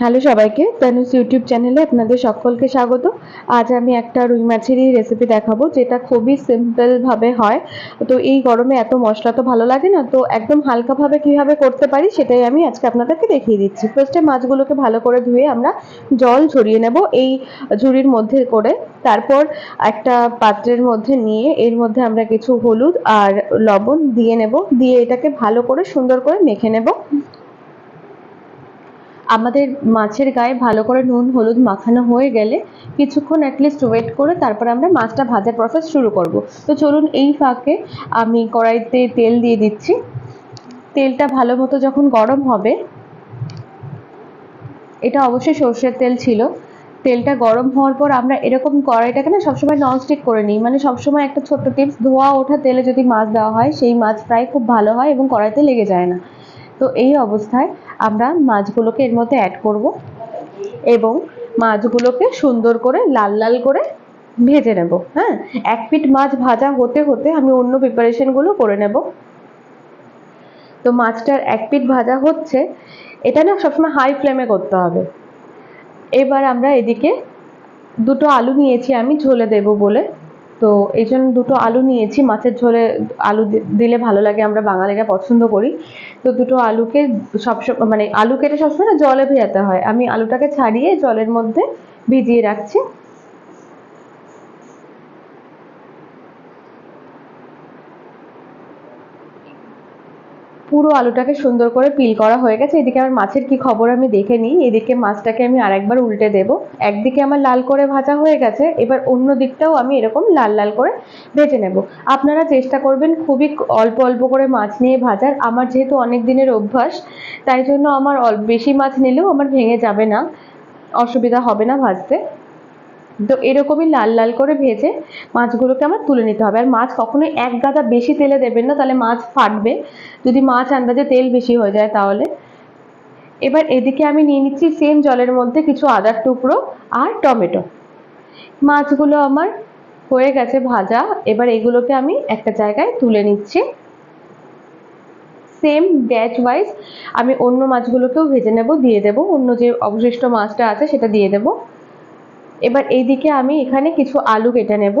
Hello সবাইকে তানুস YouTube চ্যানেলে আপনাদের সকলকে স্বাগত। আজ আমি একটা রুই মাছেরই রেসিপি দেখাবো, যেটা খুবই সিম্পলভাবে হয়। তো এই গরমে এত মশলা তো ভালো লাগে না, তো একদম হালকাভাবে কীভাবে করতে পারি সেটাই আমি আজকে আপনাদেরকে দেখিয়ে দিচ্ছি। ফার্স্টে মাছগুলোকে ভালো করে ধুয়ে আমরা জল ঝরিয়ে নেব এই ঝুড়ির মধ্যে করে। তারপর একটা পাত্রের মধ্যে নিয়ে এর মধ্যে আমরা কিছু হলুদ আর লবণ দিয়ে নেব। দিয়ে এটাকে ভালো করে সুন্দর করে মেখে নেব। আমাদের মাছের গায়ে ভালো করে নুন, হলুদ মাখানো হয়ে গেলে কিছুক্ষণ অ্যাটলিস্ট ওয়েট করে তারপর আমরা মাছটা ভাজার প্রসেস শুরু করব। তো চলুন এই ফাঁকে আমি কড়াইতে তেল দিয়ে দিচ্ছি। তেলটা ভালো মতো যখন গরম হবে, এটা অবশ্যই সর্ষের তেল ছিল। তেলটা গরম হওয়ার পর আমরা এরকম কড়াইটাকে না সবসময় ননস্টিক করে নিই। মানে সবসময় একটা ছোট্ট টিপস ধোয়া ওঠা তেলে যদি মাছ দেওয়া হয়, সেই মাছ ফ্রাই খুব ভালো হয় এবং কড়াইতে লেগে যায় না। তো এই অবস্থায় আমরা মাছগুলোকে এর মধ্যে অ্যাড করব এবং মাছগুলোকে সুন্দর করে লাল লাল করে ভেজে নেব হ্যাঁ? এক পিট মাছ ভাজা হতে হতে আমি অন্য প্রিপারেশনগুলো করে নেব। তো মাছটার এক পিট ভাজা হচ্ছে, এটা না সবসময় হাই ফ্লেমে করতে হবে। এবার আমরা এদিকে দুটো আলু নিয়েছি, আমি ঝোলে দেব বলে। তো এই জন্য দুটো আলু নিয়েছি। মাছের ঝোলে আলু দিলে ভালো লাগে, আমরা বাঙালিরা পছন্দ করি। তো দুটো আলুকে সবসময় মানে আলু কেটে সবসময় জলে ভেজাতে হয়। আমি আলুটাকে ছাড়িয়ে জলের মধ্যে ভিজিয়ে রাখছি। পুরো আলুটাকে সুন্দর করে পিল করা হয়ে গেছে। এদিকে আমার মাছের কি খবর আমি দেখে নিই। এদিকে মাছটাকে আমি আরেকবার উল্টে দেব। একদিকে আমার লাল করে ভাজা হয়ে গেছে। এবার অন্য দিকটাও আমি এরকম লাল লাল করে ভেজে নেব। আপনারা চেষ্টা করবেন খুবই অল্প অল্প করে মাছ নিয়ে ভাজার। আমার যেহেতু অনেক দিনের অভ্যাস, তাই জন্য আমার বেশি মাছ নিলেও আমার ভেঙে যাবে না। অসুবিধা হবে না ভাজতে। তো এরকমই লাল লাল করে ভেজে মাছগুলোকে আমার তুলে নিতে হবে। আর মাছ কখনোই এক গাদা বেশি তেলে দেবেন না, তাহলে মাছ ফাটবে। যদি মাছ আন্দাজে তেল বেশি হয়ে যায় তাহলে। এবার এদিকে আমি নিয়ে নিচ্ছি সেম জলের মধ্যে কিছু আদার টুকরো আর টমেটো। মাছগুলো আমার হয়ে গেছে ভাজা। এবার এগুলোকে আমি একটা জায়গায় তুলে নিচ্ছি। সেম ব্যাচ ওয়াইজ আমি অন্য মাছগুলোকেও ভেজে নেব, দিয়ে দেব। অন্য যে অবশিষ্ট মাছটা আছে সেটা দিয়ে দেবো। এবার এইদিকে আমি এখানে কিছু আলু কেটে নেব।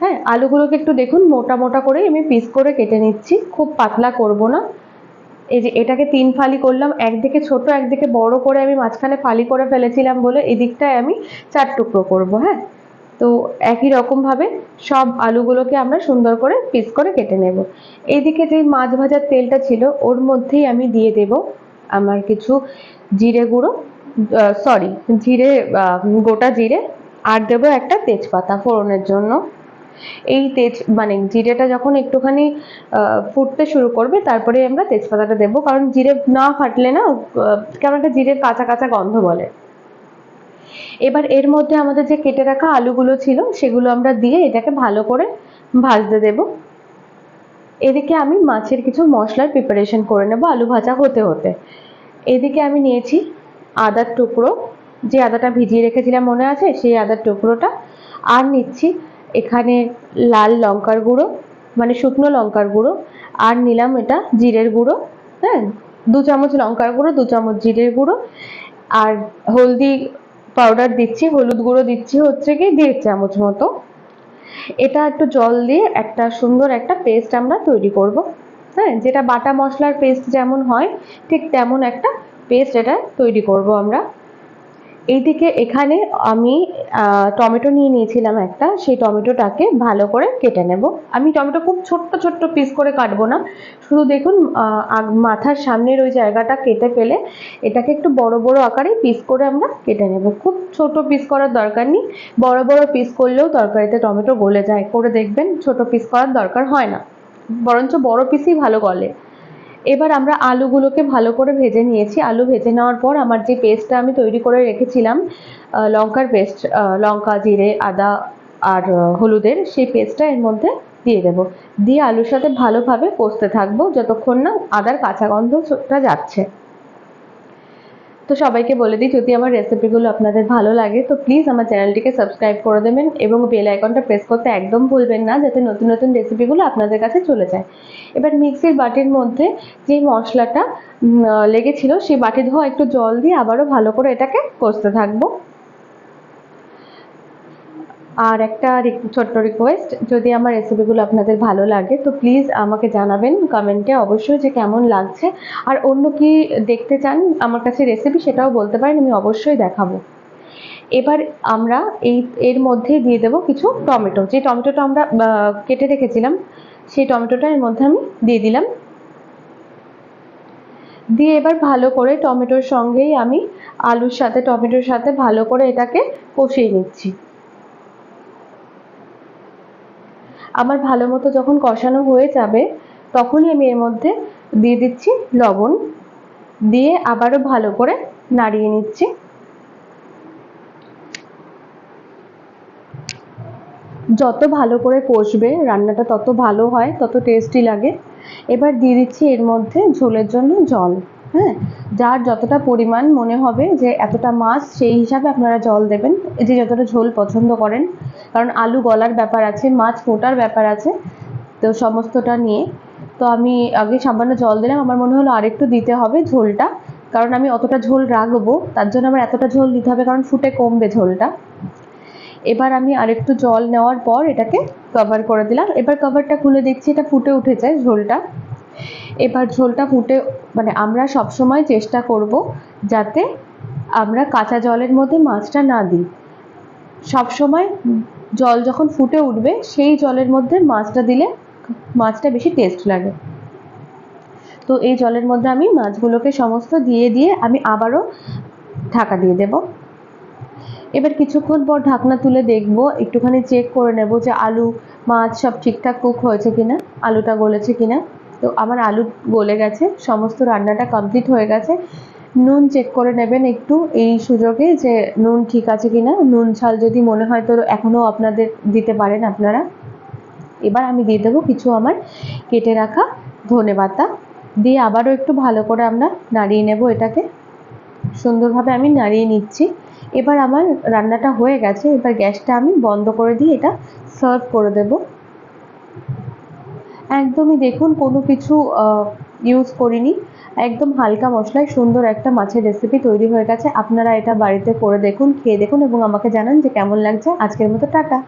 হ্যাঁ আলুগুলোকে একটু দেখুন, মোটা মোটা করে আমি পিস করে কেটে নিচ্ছি। খুব পাতলা করব না। এই যে এটাকে তিন ফালি করলাম, একদিকে ছোট, একদিকে বড় করে আমি মাঝখানে ফালি করে ফেলেছিলাম বলে এদিকটায় আমি চার টুকরো করব হ্যাঁ? তো একই রকমভাবে সব আলুগুলোকে আমরা সুন্দর করে পিস করে কেটে নেব। এইদিকে যে মাছ ভাজার তেলটা ছিল, ওর মধ্যেই আমি দিয়ে দেব আমার কিছু জিরে গুঁড়ো। সরি জিরে গোটা জিরে আর দেবো একটা তেজপাতা ফোড়নের জন্য। এই তেজ মানে জিরেটা যখন একটুখানি ফুটতে শুরু করবে, তারপরে আমরা তেজপাতাটা দেবো। কারণ জিরে না ফাটলে না কেমন একটা জিরের কাঁচা কাঁচা গন্ধ বলে। এবার এর মধ্যে আমাদের যে কেটে রাখা আলুগুলো ছিল, সেগুলো আমরা দিয়ে এটাকে ভালো করে ভাজতে দেব। এদিকে আমি মাছের কিছু মশলার প্রিপারেশন করে নেব, আলু ভাজা হতে হতে। এদিকে আমি নিয়েছি আদার টুকরো, যে আদাটা ভিজিয়ে রেখেছিলাম মনে আছে? সেই আদার টুকরোটা। আর নিচ্ছি এখানে লাল লঙ্কার গুঁড়ো মানে শুকনো লঙ্কার গুঁড়ো। আর নিলাম এটা জিরের গুঁড়ো হ্যাঁ? দু চামচ লঙ্কার গুঁড়ো, দু চামচ জিরের গুঁড়ো। আর হলদি পাউডার দিচ্ছি, হলুদ গুঁড়ো দিচ্ছি হচ্ছে কি দেড় চামচ মতো। এটা একটু জল দিয়ে একটা সুন্দর একটা পেস্ট আমরা তৈরি করব হ্যাঁ? যেটা বাটা মশলার পেস্ট যেমন হয়, ঠিক তেমন একটা পেস্ট এটা তৈরি করব আমরা। এইদিকে এখানে আমি টমেটো নিয়ে নিয়েছিলাম একটা, সেই টমেটোটাকে ভালো করে কেটে নেব। আমি টমেটো খুব ছোট্ট ছোট্ট পিস করে কাটবো না। শুধু দেখুন মাথার সামনের ওই জায়গাটা কেটে ফেলে এটাকে একটু বড় বড় আকারে পিস করে আমরা কেটে নেব। খুব ছোট পিস করার দরকার নেই। বড় বড় পিস করলেও তরকারিতে টমেটো গলে যায়। করে দেখবেন, ছোট পিস করার দরকার হয় না। বরঞ্চ বড় পিসই ভালো গলে। এবার আমরা আলুগুলোকে ভালো করে ভেজে নিয়েছি। আলু ভেজে নেওয়ার পর আমার যে পেস্টটা আমি তৈরি করে রেখেছিলাম লঙ্কার পেস্ট লঙ্কা, জিরে, আদা আর হলুদের, সেই পেস্টটা এর মধ্যে দিয়ে দেব। দিয়ে আলুর সাথে ভালোভাবে কষতে থাকব যতক্ষণ না আদার কাঁচা গন্ধটা যাচ্ছে। তো সবাইকে বলে দিই, যদি আমার রেসিপিগুলো আপনাদের ভালো লাগে, তো প্লিজ আমার চ্যানেলটিকে সাবস্ক্রাইব করে দেবেন এবং বেল আইকনটা প্রেস করতে একদম ভুলবেন না, যাতে নতুন নতুন রেসিপিগুলো আপনাদের কাছে চলে যায়। এবার মিক্সির বাটির মধ্যে যে মশলাটা লেগেছিল, সেই বাটি ধোয়া একটু জল দিয়ে আবারও ভালো করে এটাকে কষতে থাকব। আর একটা ছোট্ট রিকোয়েস্ট যদি আমার রেসিপিগুলো আপনাদের ভালো লাগে, তো প্লিজ আমাকে জানাবেন কমেন্টে অবশ্যই যে কেমন লাগছে। আর অন্য কি দেখতে চান আমার কাছে রেসিপি সেটাও বলতে পারেন, আমি অবশ্যই দেখাবো। এবার আমরা এই, এর মধ্যে দিয়ে দেবো কিছু টমেটো। যে টমেটোটা আমরা কেটে রেখেছিলাম, সেই টমেটোটা এর মধ্যে আমি দিয়ে দিলাম। দিয়ে এবার ভালো করে টমেটোর সঙ্গেই আমি আলুর সাথে, টমেটোর সাথে ভালো করে এটাকে কষিয়ে নিচ্ছি। আমার ভালো মতো যখন কষানো হয়ে যাবে, তখনই আমি এর মধ্যে দিয়ে দিচ্ছি লবণ। দিয়ে আবারও ভালো করে নাড়িয়ে নিচ্ছি। যত ভালো করে কষবে, রান্নাটা তত ভালো হয়, তত টেস্টি লাগে। এবার দিয়ে দিচ্ছি এর মধ্যে ঝোলের জন্য জল। হ্যাঁ যার যতটা পরিমাণ মনে হবে যে এতটা মাছ, সেই হিসাবে আপনারা জল দেবেন। যে যতটা ঝোল পছন্দ করেন, কারণ আলু গলার ব্যাপার আছে, মাছ ফোটার ব্যাপার আছে, তো সমস্তটা নিয়ে। তো আমি আগে সামান্য জল দিলাম, আমার মনে হলো আরেকটু দিতে হবে ঝোলটা, কারণ আমি অতটা ঝোল রাখব, তার জন্য আমার এতটা ঝোল দিতে হবে, কারণ ফুটে কমবে ঝোলটা। এবার আমি আরেকটু জল নেওয়ার পর এটাকে কভার করে দিলাম। এবার কভারটা খুলে দেখছি, এটা ফুটে উঠেছে ঝোলটা। এবার ঝোলটা ফুটে মানে আমরা সব সময় চেষ্টা করব যাতে আমরা কাঁচা জলের মধ্যে মাছটা না দিই। সব সময় জল যখন ফুটে উঠবে, সেই জলের মধ্যে মাছটা দিলে মাছটা বেশি টেস্ট লাগে। তো এই জলের মধ্যে আমি মাছগুলোকে সমস্ত দিয়ে দিয়ে আমি আবারও ঢাকা দিয়ে দেব। এবার কিছুক্ষণ পর ঢাকনা তুলে দেখব, একটুখানি চেক করে নেব যে আলু, মাছ সব ঠিকঠাক কুক হয়েছে কিনা, আলুটা গলেছে কিনা। তো আমার আলু গলে গেছে, সমস্ত রান্নাটা কমপ্লিট হয়ে গেছে। নুন চেক করে নেবেন একটু এই সুযোগে যে নুন ঠিক আছে কিনা। নুন ঝাল যদি মনে হয় তো এখনও আপনাদের দিতে পারেন আপনারা। এবার আমি দিয়ে দেবো কিছু আমার কেটে রাখা ধনে পাতা। দিয়ে আবারও একটু ভালো করে আমরা নাড়িয়ে নেব এটাকে। সুন্দরভাবে আমি নাড়িয়ে নিচ্ছি। এবার আমার রান্নাটা হয়ে গেছে। এবার গ্যাসটা আমি বন্ধ করে দিয়ে এটা সার্ভ করে দেব। একদমই দেখুন, কোনো কিছু ইউজ করিনি। একদম হালকা মশলায় সুন্দর একটা মাছের রেসিপি তৈরি হয়ে গেছে। আপনারা এটা বাড়িতে করে দেখুন, খেয়ে দেখুন এবং আমাকে জানান যে কেমন লাগছে। আজকের মতো টাটা।